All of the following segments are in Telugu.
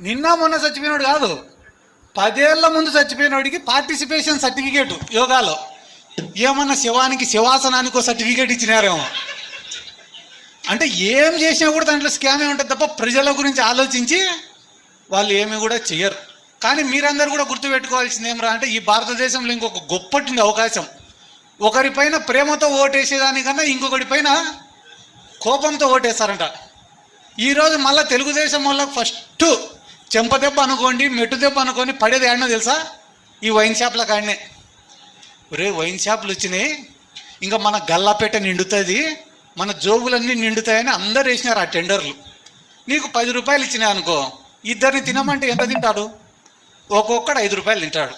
నిన్న మొన్న చచ్చిపోయినాడు కాదు. పదేళ్ళ ముందు చచ్చిపోయినోడికి పార్టిసిపేషన్ సర్టిఫికేట్ యోగాలో. ఏమన్నా శివానికి శివాసనానికి ఒక సర్టిఫికేట్ ఇచ్చినారేమో. అంటే ఏం చేసినా కూడా దాంట్లో స్కామే ఉంటుంది తప్ప ప్రజల గురించి ఆలోచించి వాళ్ళు ఏమి కూడా చేయరు కానీ మీరందరూ కూడా గుర్తుపెట్టుకోవాల్సింది ఏమరా అంటే ఈ భారతదేశంలో ఇంకొక గొప్పటి అవకాశం. ఒకరిపైన ప్రేమతో ఓటేసేదానికన్నా ఇంకొకటి పైన కోపంతో ఓటేస్తారంట. ఈరోజు మళ్ళీ తెలుగుదేశం వాళ్ళకి ఫస్ట్ చెంపదెబ్బ అనుకోండి మెట్టు దెబ్బ అనుకోని పడేది ఏడనో తెలుసా? ఈ వైన్ షాప్ల కాడనే. ఒరే వైన్ షాపులు వచ్చినాయి. ఇంకా మన గల్లాపేట నిండుతుంది. మన జోబులన్నీ నిండుతాయని అందరు వేసినారు ఆ టెండర్లు. నీకు పది రూపాయలు ఇచ్చినాయి అనుకో ఇద్దరిని తినమంటే ఎంత తింటాడు? ఒక్కొక్కడు ఐదు రూపాయలు తింటాడు.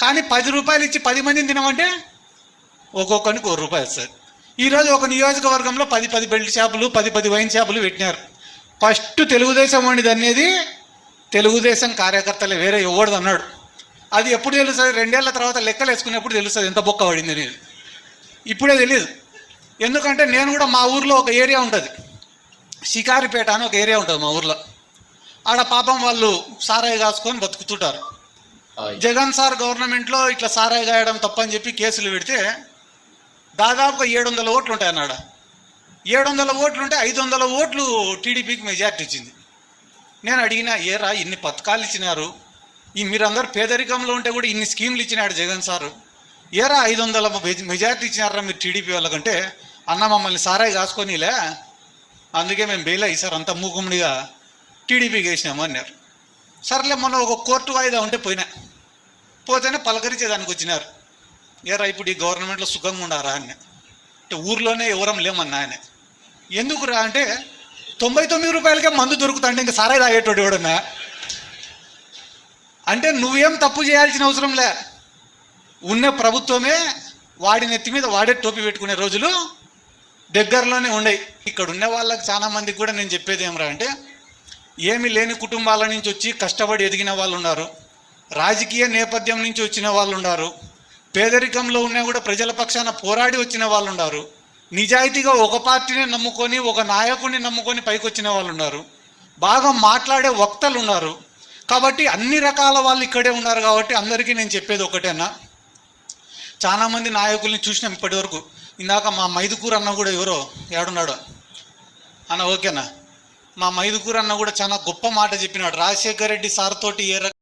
కానీ పది రూపాయలు ఇచ్చి పది మందిని తినమంటే ఒక్కొక్కరికి ఒక రూపాయి వస్తుంది. ఈరోజు ఒక నియోజకవర్గంలో పది పది బెల్ట్ షాపులు పది పది వైన్ షాపులు పెట్టినారు. ఫస్ట్ తెలుగుదేశం వండిది అనేది తెలుగుదేశం కార్యకర్తలే వేరే ఎవడు అన్నాడు. అది ఎప్పుడు తెలుస్తుంది? రెండేళ్ళ తర్వాత లెక్కలు వేసుకునేప్పుడు తెలుస్తుంది. ఎంత బొక్క పడింది అనేది. ఇప్పుడే తెలియదు ఎందుకంటే నేను కూడా మా ఊర్లో ఒక ఏరియా ఉంటుంది. షికారిపేట అని ఒక ఏరియా ఉంటుంది మా ఊర్లో. ఆడ పాపం వాళ్ళు సారాయి కాసుకొని బతుకుతుంటారు. జగన్ సార్ గవర్నమెంట్లో ఇట్లా సారాయి గాయడం తప్పని చెప్పి కేసులు పెడితే దాదాపుగా ఏడు వందల ఓట్లు ఉంటాయి అన్నాడు ఏడు వందల ఓట్లు ఉంటే ఐదు వందల ఓట్లు టీడీపీకి మెజార్టీ ఇచ్చింది. నేను అడిగినా ఏరా ఇన్ని పథకాలు ఇచ్చినారు? ఈ మీరందరూ పేదరికంలో ఉంటే కూడా ఇన్ని స్కీమ్లు ఇచ్చినాడు జగన్ సారు. ఏరా ఐదు వందల మెజ- మెజార్టీ ఇచ్చినారా మీరు టీడీపీ వాళ్ళకంటే? అన్న మమ్మల్ని సారాయి కాసుకొనిలే. అందుకే మేము బెయిల్ అయ్యారు అంత మూకుమ్మడిగా టీడీపీకి వేసినాము అన్నారు. సర్లే మొన్న ఒక కోర్టు వాయిదా ఉంటే పోయినా. పోతేనే పలకరించేదానికి వచ్చినారు. ఏరా ఇప్పుడు ఈ గవర్నమెంట్లో సుఖంగా ఉండారా అని అంటే ఊర్లోనే ఎవరం లేమన్నా ఆయన ఎందుకురా? అంటే తొంభై తొమ్మిది రూపాయలకే మందు దొరుకుతాంటే ఇంకా సారాయి తాగేటోడు ఎవడన్నా? అంటే నువ్వేం తప్పు చేయాల్సిన అవసరం లే. ఉన్న ప్రభుత్వమే వాడి నెత్తి మీద వాడే టోపీ పెట్టుకునే రోజులు దగ్గరలోనే ఉండయి. ఇక్కడ ఉన్న వాళ్ళకి చాలా మందికి కూడా నేను చెప్పేది ఏమరా అంటే ఏమి లేని కుటుంబాల నుంచి వచ్చి కష్టపడి ఎదిగిన వాళ్ళు ఉన్నారు. రాజకీయ నేపథ్యం నుంచి వచ్చిన వాళ్ళు ఉన్నారు. పేదరికంలో ఉన్నా కూడా ప్రజల పక్షాన పోరాడి వచ్చిన వాళ్ళు ఉన్నారు. నిజాయితీగా ఒక పార్టీని నమ్ముకొని ఒక నాయకుడిని నమ్ముకొని పైకి వచ్చిన వాళ్ళు ఉన్నారు బాగా మాట్లాడే వక్తలు ఉన్నారు కాబట్టి అన్ని రకాల వాళ్ళు ఇక్కడే ఉన్నారు కాబట్టి అందరికీ నేను చెప్పేది ఒకటేనా? చాలామంది నాయకుల్ని చూసినాం ఇప్పటివరకు. ఇందాక మా మైదుకూరు అన్న కూడా ఎవరో ఏడున్నాడో? అన్న ఓకేనా? మా మైదుకూరు అన్న కూడా చాలా గొప్ప మాట చెప్పినాడు. రాజశేఖర రెడ్డి సార్ తోటి ఏ రక-